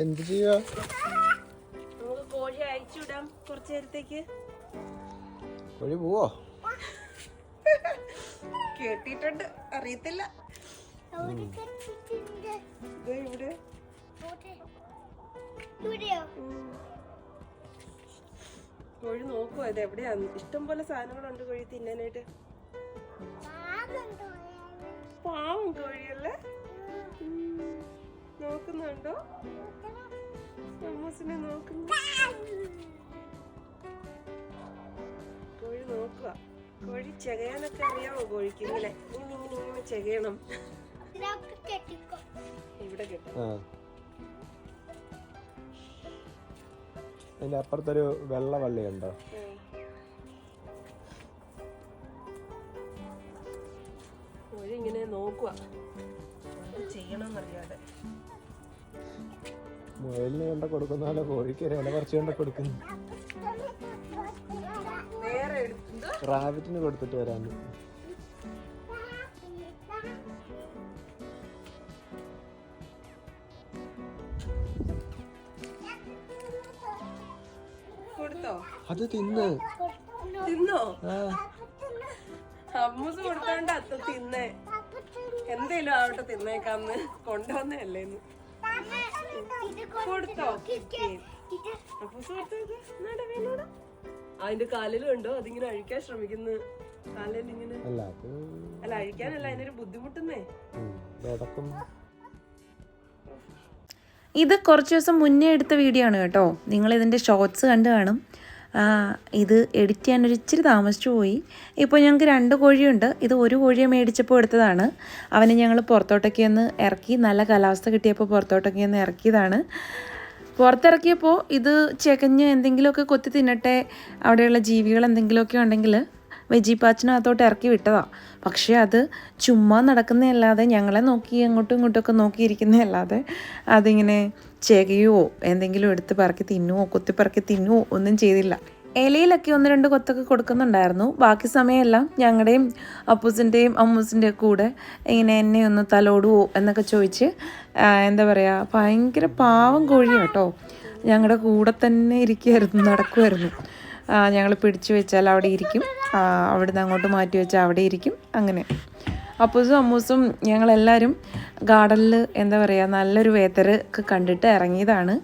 എന്ത് ചെയ്യാ? നമുക്ക് കോഴി അയച്ചുവിടാം കുറച്ചു നേരത്തേക്ക്. കോഴി പോവോ? കേട്ടിട്ടുണ്ട്. അറിയത്തില്ല. ദേ ഇവിടെ. ഉം. കോഴി നോക്കുവോ? ഇത് എവിടെയാ? ഇഷ്ടം പോലെ സാധനങ്ങളുണ്ട് കോഴി തിന്നാനായിട്ട്. പാവം കോഴിയല്ലേ. നോക്കുന്നുണ്ടോ? അമ്മൂസിനെ നോക്കുന്നു. കോഴി നോക്കുക. കോഴി ചെകയാനൊക്കെ അറിയാമോ കോഴിക്ക്? ഇങ്ങനെ ഇങ്ങനെ ഇങ്ങനെ ഇങ്ങനെ ചെകയണം. ഇവിടെ കിട്ടും. അതിന്റെ അപ്പുറത്തൊരു വെള്ള വള്ളിയുണ്ടോ കോഴി ഇങ്ങനെ നോക്കുക. ചെയ്യണമെന്നറിയാതെ മുയലിന് കൊണ്ട കൊടുക്കുന്ന പോലെ കോഴിക്ക് ഇല പറിച്ചു കൊണ്ട കൊടുക്കുന്നു. റാബിറ്റിന് കൊടുത്തിട്ട് വരാന്ന് അത് തിന്ന്. തിന്നോ? അമ്മൂസ് കൊടുത്തോണ്ട് അത്ത തിന്നേ. എന്തേലും ആവട്ടെ തിന്നേക്കാന്ന്. കൊണ്ടുവന്നേ അപ്പൂസ് കൊടുത്തോ? അതിന്റെ കാലിലും ഉണ്ടോ? അതിങ്ങനെ അഴിക്കാൻ ശ്രമിക്കുന്നു. കാലിൽ ഇങ്ങനെ അല്ല അത് അല്ല അഴിക്കാനല്ല അതിനൊരു ബുദ്ധിമുട്ടുന്നേ. ഇത് കുറച്ച് ദിവസം മുന്നേ എടുത്ത വീഡിയോ ആണ് കേട്ടോ. നിങ്ങൾ ഇതിന്റെ ഷോർട്സ് കണ്ടു കാണും. ഇത് എഡിറ്റ് ചെയ്യാൻ ഒരു ഇച്ചിരി താമസിച്ചു പോയി. ഇപ്പോൾ ഞങ്ങൾക്ക് രണ്ട് കോഴിയുണ്ട്. ഇത് ഒരു കോഴിയെ മേടിച്ചപ്പോൾ എടുത്തതാണ്. അവനെ ഞങ്ങൾ പുറത്തോട്ടൊക്കെ ഒന്ന് ഇറക്കി നല്ല കാലാവസ്ഥ കിട്ടിയപ്പോൾ പുറത്തോട്ടൊക്കെ ഒന്ന് ഇറക്കിയതാണ്. പുറത്തിറക്കിയപ്പോൾ ഇത് ചെകഞ്ഞ് എന്തെങ്കിലുമൊക്കെ കൊത്തി തിന്നട്ടെ? അവിടെയുള്ള ജീവികൾ എന്തെങ്കിലുമൊക്കെ ഉണ്ടെങ്കിൽ വെജി പാച്ചിനകത്തോട്ട് ഇറക്കി വിട്ടതാ. പക്ഷേ അത് ചുമ്മാ നടക്കുന്നതല്ലാതെ ഞങ്ങളെ നോക്കി അങ്ങോട്ടും ഇങ്ങോട്ടുമൊക്കെ നോക്കിയിരിക്കുന്നതല്ലാതെ അതിങ്ങനെ ചെകയോ എന്തെങ്കിലും എടുത്ത് പറക്കി തിന്നുവോ കൊത്തി പറക്കി തിന്നുവോ ഒന്നും ചെയ്തില്ല. ഇലയിലൊക്കെ ഒന്ന് രണ്ട് കൊത്തൊക്കെ കൊടുക്കുന്നുണ്ടായിരുന്നു. ബാക്കി സമയമെല്ലാം ഞങ്ങളുടെയും അപ്പൂസിന്റെയും അമ്മൂസിന്റെയും കൂടെ ഇങ്ങനെ എന്നെ ഒന്ന് തലോടുവോ എന്നൊക്കെ ചോദിച്ച് എന്താ പറയുക ഭയങ്കര പാവം കോഴിയാട്ടോ ഞങ്ങളുടെ കൂടെ തന്നെ ഇരിക്കുമായിരുന്നു നടക്കുമായിരുന്നു ഞങ്ങൾ പിടിച്ചു വെച്ചാൽ അവിടെ ഇരിക്കും. അവിടുന്ന് അങ്ങോട്ട് മാറ്റി വെച്ചാൽ അവിടെ ഇരിക്കും. അങ്ങനെ. അപ്പൂസും അമ്മൂസും ഞങ്ങളെല്ലാവരും ഗാർഡനിൽ എന്താ പറയുക നല്ലൊരു വേത്തരൊക്കെ കണ്ടിട്ട് ഇറങ്ങിയതാണ്.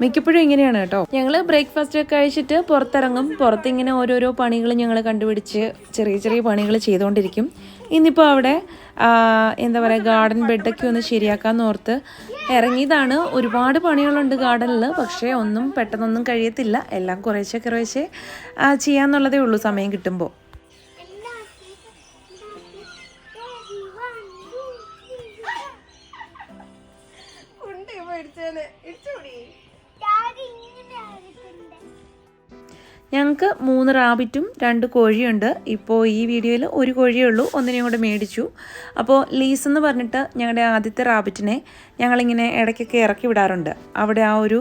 മിക്കപ്പോഴും ഇങ്ങനെയാണ് കേട്ടോ. ഞങ്ങൾ ബ്രേക്ക്ഫാസ്റ്റ് ഒക്കെ കഴിച്ചിട്ട് പുറത്തിറങ്ങും. പുറത്തിങ്ങനെ ഓരോരോ പണികൾ ഞങ്ങൾ കണ്ടുപിടിച്ച് ചെറിയ ചെറിയ പണികൾ ചെയ്തുകൊണ്ടിരിക്കും ഇന്നിപ്പോൾ അവിടെ എന്താ പറയുക ഗാർഡൻ ബെഡൊക്കെ ഒന്ന് ശരിയാക്കാമെന്ന് ഓർത്ത് ഇറങ്ങിയതാണ്. ഒരുപാട് പണികളുണ്ട് ഗാർഡനിൽ പക്ഷേ ഒന്നും പെട്ടെന്നൊന്നും കഴിയത്തില്ല. എല്ലാം കുറേശ്ശെ കുറേശ്ശെ ചെയ്യാമെന്നുള്ളതേ ഉള്ളൂ സമയം കിട്ടുമ്പോൾ ഞങ്ങൾക്ക് മൂന്ന് റാബിറ്റും രണ്ട് കോഴിയുണ്ട്. ഇപ്പോൾ ഈ വീഡിയോയിൽ ഒരു കോഴിയേ ഉള്ളൂ. ഒന്നിനെയും കൂടെ മേടിച്ചു. അപ്പോൾ ലീസ് എന്ന് പറഞ്ഞിട്ട് ഞങ്ങളുടെ ആദ്യത്തെ റാബിറ്റിനെ ഞങ്ങളിങ്ങനെ ഇടയ്ക്കൊക്കെ ഇറക്കി വിടാറുണ്ട്. അവിടെ ആ ഒരു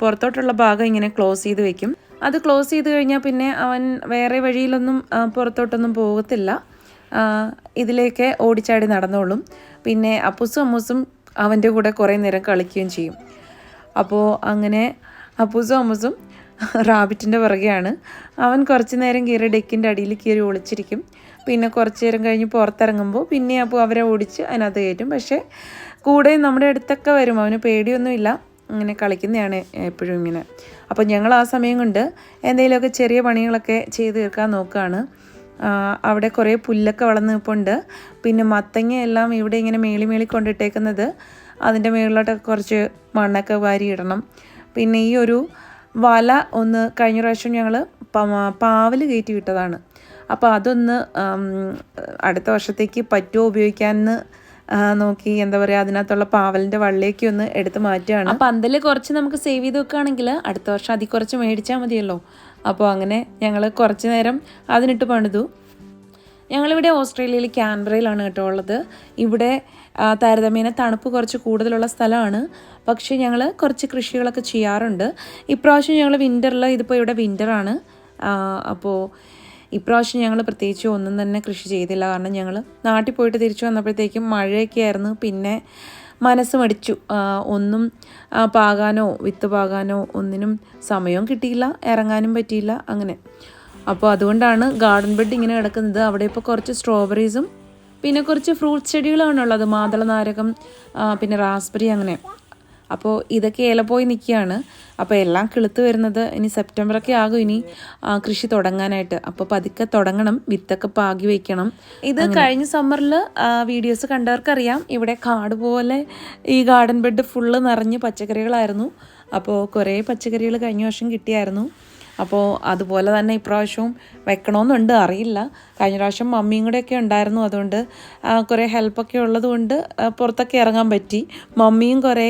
പുറത്തോട്ടുള്ള ഭാഗം ഇങ്ങനെ ക്ലോസ് ചെയ്ത് വെക്കും. അത് ക്ലോസ് ചെയ്ത് കഴിഞ്ഞാൽ പിന്നെ അവൻ വേറെ വഴിയിലൊന്നും പുറത്തോട്ടൊന്നും പോകത്തില്ല. ഇതിലേക്ക് ഓടിച്ചാടി നടന്നോളും. പിന്നെ അപ്പൂസും അമ്മൂസും അവന്റെ കൂടെ കുറേ നേരം കളിക്കുകയും ചെയ്യും. അപ്പോൾ അങ്ങനെ അപ്പൂസും അമ്മൂസും റാബിറ്റിന്റെ പുറകെയാണ്. അവൻ കുറച്ച് നേരം കയറി ഡെക്കിന്റെ അടിയിൽ കയറി ഒളിച്ചിരിക്കും. പിന്നെ കുറച്ച് നേരം കഴിഞ്ഞ് പുറത്തിറങ്ങുമ്പോൾ പിന്നെ അപ്പോൾ അവരെ ഓടിച്ച് അതിനകത്ത് കയറ്റും. പക്ഷേ കൂടെ നമ്മുടെ അടുത്തൊക്കെ വരും. അവന് പേടിയൊന്നുമില്ല. ഇങ്ങനെ കളിക്കുന്നതാണ് എപ്പോഴും ഇങ്ങനെ. അപ്പോൾ ഞങ്ങൾ ആ സമയം കൊണ്ട് എന്തെങ്കിലുമൊക്കെ ചെറിയ പണികളൊക്കെ ചെയ്ത് തീർക്കാൻ നോക്കുകയാണ് അവിടെ കുറേ പുല്ലൊക്കെ വളർന്ന് നിൽപ്പുണ്ട് പിന്നെ മത്തങ്ങ എല്ലാം ഇവിടെ ഇങ്ങനെ മേളി മേളി കൊണ്ടിട്ടേക്കുന്നത് അതിന്റെ മേളിലോട്ടൊക്കെ കുറച്ച് മണ്ണൊക്കെ വാരി ഇടണം. പിന്നെ ഈ ഒരു വല ഒന്ന് കഴിഞ്ഞ പ്രാവശ്യം ഞങ്ങൾ പാവൽ കയറ്റി വിട്ടതാണ്. അപ്പോൾ അതൊന്ന് അടുത്ത വർഷത്തേക്ക് പറ്റുമോ ഉപയോഗിക്കാമെന്ന് നോക്കി എന്താ പറയുക അതിനകത്തുള്ള പാവലിന്റെ വള്ളിയൊക്കെ ഒന്ന് എടുത്ത് മാറ്റുകയാണ്. അപ്പോൾ പന്തൽ കുറച്ച് നമുക്ക് സേവ് ചെയ്ത് വെക്കുകയാണെങ്കിൽ അടുത്ത വർഷം അതിൽ കുറച്ച് മേടിച്ചാൽ മതിയല്ലോ. അപ്പോൾ അങ്ങനെ ഞങ്ങൾ കുറച്ച് നേരം അതിനിട്ട് പണിതു. ഞങ്ങളിവിടെ ഓസ്ട്രേലിയയിൽ ക്യാൻബറയിലാണ് കേട്ടോ ഉള്ളത്. ഇവിടെ താരതമ്യേന തണുപ്പ് കുറച്ച് കൂടുതലുള്ള സ്ഥലമാണ്. പക്ഷേ ഞങ്ങൾ കുറച്ച് കൃഷികളൊക്കെ ചെയ്യാറുണ്ട്. ഇപ്രാവശ്യം ഞങ്ങൾ വിന്ററിൽ ഇതിപ്പോൾ ഇവിടെ വിന്ററാണ് അപ്പോൾ ഇപ്രാവശ്യം ഞങ്ങൾ പ്രത്യേകിച്ച് ഒന്നും തന്നെ കൃഷി ചെയ്തില്ല. കാരണം ഞങ്ങൾ നാട്ടിൽ പോയിട്ട് തിരിച്ചു വന്നപ്പോഴത്തേക്കും മഴയൊക്കെ ആയിരുന്നു. പിന്നെ മനസ്സ് മടിച്ചു. ഒന്നും പാകാനോ വിത്ത് പാകാനോ ഒന്നിനും സമയവും കിട്ടിയില്ല. ഇറങ്ങാനും പറ്റിയില്ല. അങ്ങനെ. അപ്പോൾ അതുകൊണ്ടാണ് ഗാർഡൻ ബെഡ് ഇങ്ങനെ കിടക്കുന്നത്. അവിടെ ഇപ്പോൾ കുറച്ച് സ്ട്രോബെറീസും പിന്നെ കുറച്ച് ഫ്രൂട്ട് ചെടികളാണ് ഉള്ളത് മാതള നാരകം പിന്നെ റാസ്ബെറി അങ്ങനെ. അപ്പോൾ ഇതൊക്കെ ഇല പോയി നിൽക്കുകയാണ്. അപ്പോൾ എല്ലാം കിളുത്ത് വരുന്നത് ഇനി സെപ്റ്റംബറൊക്കെ ആകും ഇനി കൃഷി തുടങ്ങാനായിട്ട്. അപ്പോൾ പതുക്കെ തുടങ്ങണം. വിത്തൊക്കെ പാകി വയ്ക്കണം. ഇത് കഴിഞ്ഞ സമ്മറിൽ വീഡിയോസ് കണ്ടവർക്കറിയാം. ഇവിടെ കാട് പോലെ ഈ ഗാർഡൻ ബെഡ് ഫുള്ള് നിറഞ്ഞ് പച്ചക്കറികളായിരുന്നു. അപ്പോൾ കുറേ പച്ചക്കറികൾ കഴിഞ്ഞ വർഷം കിട്ടിയായിരുന്നു. അപ്പോൾ അതുപോലെ തന്നെ ഇപ്രാവശ്യവും വെക്കണമെന്നുണ്ട് അറിയില്ല. കഴിഞ്ഞ പ്രാവശ്യം മമ്മിയും കൂടെയൊക്കെ ഉണ്ടായിരുന്നു അതുകൊണ്ട് കുറേ ഹെൽപ്പൊക്കെ ഉള്ളതുകൊണ്ട് പുറത്തൊക്കെ ഇറങ്ങാൻ പറ്റി. മമ്മിയും കുറേ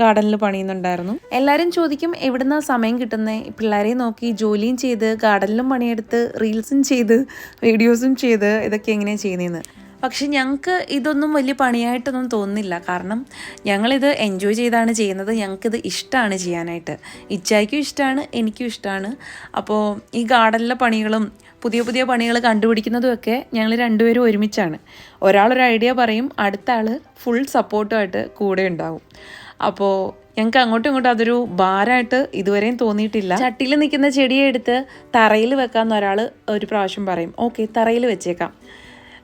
ഗാർഡനിൽ പണിയുന്നുണ്ടായിരുന്നു. എല്ലാവരും ചോദിക്കും എവിടുന്ന സമയം കിട്ടുന്നത് പിള്ളേരെ നോക്കി ജോലിയും ചെയ്ത് ഗാർഡനിലും പണിയെടുത്ത് റീൽസും ചെയ്ത് വീഡിയോസും ചെയ്ത് ഇതൊക്കെ എങ്ങനെയാണ് ചെയ്യുന്നതെന്ന് പക്ഷെ ഞങ്ങൾക്ക് ഇതൊന്നും വലിയ പണിയായിട്ടൊന്നും തോന്നുന്നില്ല. കാരണം ഞങ്ങളിത് എൻജോയ് ചെയ്താണ് ചെയ്യുന്നത്. ഞങ്ങൾക്കിത് ഇഷ്ടമാണ് ചെയ്യാനായിട്ട്. ഇച്ചായ്ക്കും ഇഷ്ടമാണ് എനിക്കും ഇഷ്ടമാണ് അപ്പോൾ ഈ ഗാർഡനിലെ പണികളും പുതിയ പുതിയ പണികൾ കണ്ടുപിടിക്കുന്നതുമൊക്കെ ഞങ്ങൾ രണ്ടുപേരും ഒരുമിച്ചാണ്. ഒരാളൊരു ഐഡിയ പറയും അടുത്ത ആൾ ഫുൾ സപ്പോർട്ടുമായിട്ട് കൂടെ ഉണ്ടാവും. അപ്പോൾ ഞങ്ങൾക്ക് അങ്ങോട്ടും ഇങ്ങോട്ടും അതൊരു ഭാരമായിട്ട് ഇതുവരെയും തോന്നിയിട്ടില്ല. ചട്ടിയിൽ നിൽക്കുന്ന ചെടിയെടുത്ത് തറയിൽ വെക്കാമെന്ന് ഒരാൾ ഒരു പ്രാവശ്യം പറയും. ഓക്കെ തറയിൽ വെച്ചേക്കാം.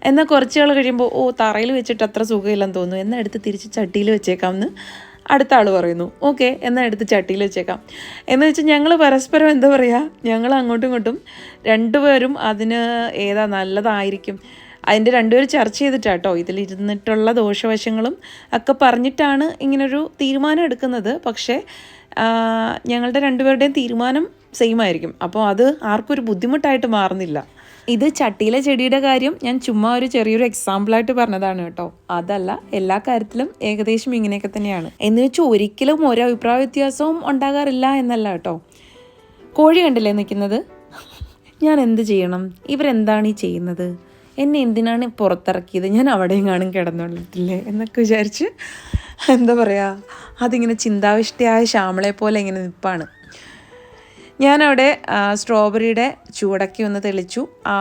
എന്നാൽ കുറച്ച് നാൾ കഴിയുമ്പോൾ ഓ തറയിൽ വെച്ചിട്ട് അത്ര സുഖമില്ലെന്ന് തോന്നുന്നു. എന്നാൽ എടുത്ത് തിരിച്ച് ചട്ടിയിൽ വെച്ചേക്കാം എന്ന് അടുത്ത ആൾ പറയുന്നു. ഓക്കെ എന്നാൽ എടുത്ത് ചട്ടിയിൽ വെച്ചേക്കാം. എന്ന് വെച്ചാൽ ഞങ്ങൾ പരസ്പരം എന്താ പറയുക ഞങ്ങൾ അങ്ങോട്ടും ഇങ്ങോട്ടും രണ്ടുപേരും അതിന് ഏതാ നല്ലതായിരിക്കും. അതിന്റെ രണ്ടുപേരും ചർച്ച ചെയ്തിട്ടാട്ടോ ഇതിലിരുന്നിട്ടുള്ള ദോഷവശങ്ങളും ഒക്കെ പറഞ്ഞിട്ടാണ് ഇങ്ങനൊരു തീരുമാനം എടുക്കുന്നത്. പക്ഷേ ഞങ്ങളുടെ രണ്ടുപേരുടെയും തീരുമാനം സെയിം ആയിരിക്കും. അപ്പോൾ അത് ആർക്കും ഒരു ബുദ്ധിമുട്ടായിട്ട് മാറുന്നില്ല. ഇത് ചട്ടിയിലെ ചെടിയുടെ കാര്യം ഞാൻ ചുമ്മാ ഒരു ചെറിയൊരു എക്സാമ്പിളായിട്ട് പറഞ്ഞതാണ് കേട്ടോ. അതല്ല എല്ലാ കാര്യത്തിലും ഏകദേശം ഇങ്ങനെയൊക്കെ തന്നെയാണ്. എന്ന് വെച്ചാൽ ഒരിക്കലും ഒരു അഭിപ്രായ വ്യത്യാസവും ഉണ്ടാകാറില്ല എന്നല്ല കേട്ടോ. കോഴി കണ്ടില്ലേ നിൽക്കുന്നത്? ഞാൻ എന്ത് ചെയ്യണം? ഇവരെന്താണ് ഈ ചെയ്യുന്നത്? എന്നെ എന്തിനാണ് പുറത്തിറക്കിയത്? ഞാൻ അവിടെയും കാണും കിടന്നുള്ളത്തില്ലേ എന്നൊക്കെ വിചാരിച്ച് എന്താ പറയുക അതിങ്ങനെ ചിന്താവിഷ്ടയായ ശ്യാമളെ പോലെ ഇങ്ങനെ നിൽപ്പാണ് ഞാനവിടെ സ്ട്രോബെറിയുടെ ചൂടൊക്കെ ഒന്ന് തെളിച്ചു. ആ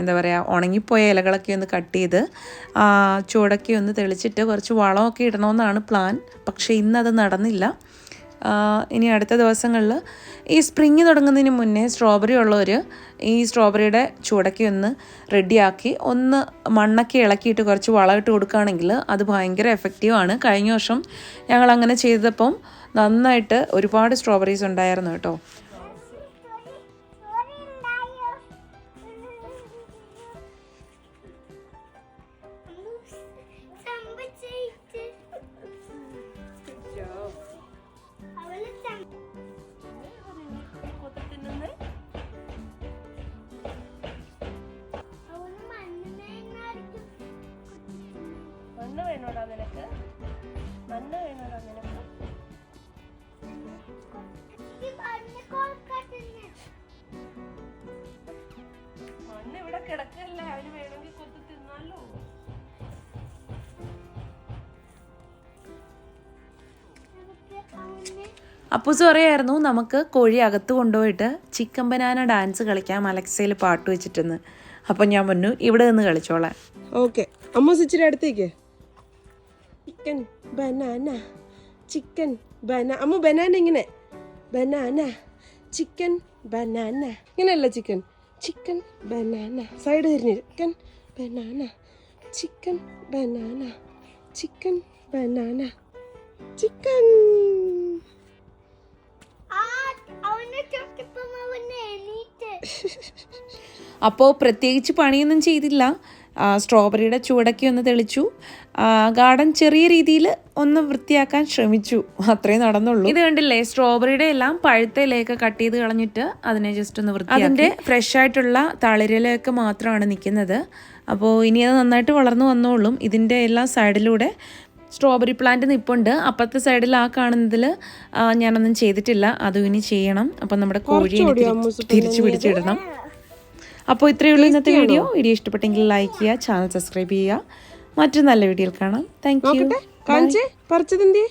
എന്താ പറയുക ഉണങ്ങിപ്പോയ ഇലകളൊക്കെ ഒന്ന് കട്ട് ചെയ്ത് ചൂടൊക്കെ ഒന്ന് തെളിച്ചിട്ട് കുറച്ച് വളമൊക്കെ ഇടണമെന്നാണ് പ്ലാൻ. പക്ഷേ ഇന്നത് നടന്നില്ല. ഇനി അടുത്ത ദിവസങ്ങളിൽ ഈ സ്പ്രിങ് തുടങ്ങുന്നതിന് മുന്നേ സ്ട്രോബെറി ഉള്ളവർ ഈ സ്ട്രോബെറിയുടെ ചൂടൊക്കെ ഒന്ന് റെഡിയാക്കി ഒന്ന് മണ്ണൊക്കെ ഇളക്കിയിട്ട് കുറച്ച് വളമിട്ട് കൊടുക്കുകയാണെങ്കിൽ അത് ഭയങ്കര എഫക്റ്റീവാണ് കഴിഞ്ഞ വർഷം ഞങ്ങൾ അങ്ങനെ ചെയ്തപ്പം നന്നായിട്ട് ഒരുപാട് സ്ട്രോബെറീസ് ഉണ്ടായിരുന്നു കേട്ടോ. അപ്പൂസ് പറയായിരുന്നു നമുക്ക് കോഴി അകത്ത് കൊണ്ടുപോയിട്ട് ചിക്കൻ ബനാന ഡാൻസ് കളിക്കാം അലക്സയിൽ പാട്ട് വെച്ചിട്ടെന്ന്. അപ്പം ഞാൻ പറഞ്ഞു ഇവിടെ നിന്ന് കളിച്ചോളാം ഓക്കെ. അമ്മ ഇച്ചിരി അടുത്തേക്ക്. ചിക്കൻ ബനാന ചിക്കൻ ബനാന അമ്മ ബനാന ഇങ്ങനെ. Banana chicken banana. ഇങ്ങനെയല്ല ചിക്കൻ? Chicken banana. സൈഡ് തിരിഞ്ഞ്. Chicken banana chicken banana chicken banana. Chicken അപ്പോൾ പ്രത്യേകിച്ച് പണിയൊന്നും ചെയ്തില്ല. സ്ട്രോബെറിയുടെ ചൂടൊക്കെ ഒന്ന് തെളിച്ചു. ഗാർഡൻ ചെറിയ രീതിയിൽ ഒന്ന് വൃത്തിയാക്കാൻ ശ്രമിച്ചു. അത്രേ നടന്നുള്ളൂ. ഇത് കണ്ടില്ലേ? സ്ട്രോബെറിയുടെ എല്ലാം പഴുത്ത ഇലയൊക്കെ കട്ട് ചെയ്ത് കളഞ്ഞിട്ട് അതിനെ ജസ്റ്റ് ഒന്ന് വൃത്തിയാക്കി. അതിന്റെ ഫ്രഷ് ആയിട്ടുള്ള തളിരിലയൊക്കെ മാത്രമാണ് നിൽക്കുന്നത്. അപ്പോൾ ഇനി അത് നന്നായിട്ട് വളർന്നു വന്നോളും. ഇതിന്റെ എല്ലാ സൈഡിലൂടെ സ്ട്രോബെറി പ്ലാന്റ് നിപ്പുണ്ട്. അപ്പുറത്തെ സൈഡിൽ ആ കാണുന്നതിൽ ഞാനൊന്നും ചെയ്തിട്ടില്ല. അതും ഇനി ചെയ്യണം. അപ്പം നമ്മുടെ കോഴി തിരിച്ചു പിടിച്ചിടണം. അപ്പോൾ ഇത്രയേ ഉള്ളൂ ഇന്നത്തെ വീഡിയോ. വീഡിയോ ഇഷ്ടപ്പെട്ടെങ്കിൽ ലൈക്ക് ചെയ്യുക ചാനൽ സബ്സ്ക്രൈബ് ചെയ്യുക. മറ്റൊരു നല്ല വീഡിയോയിൽ കാണാം. Thank you പറിച്ചതെന്തേ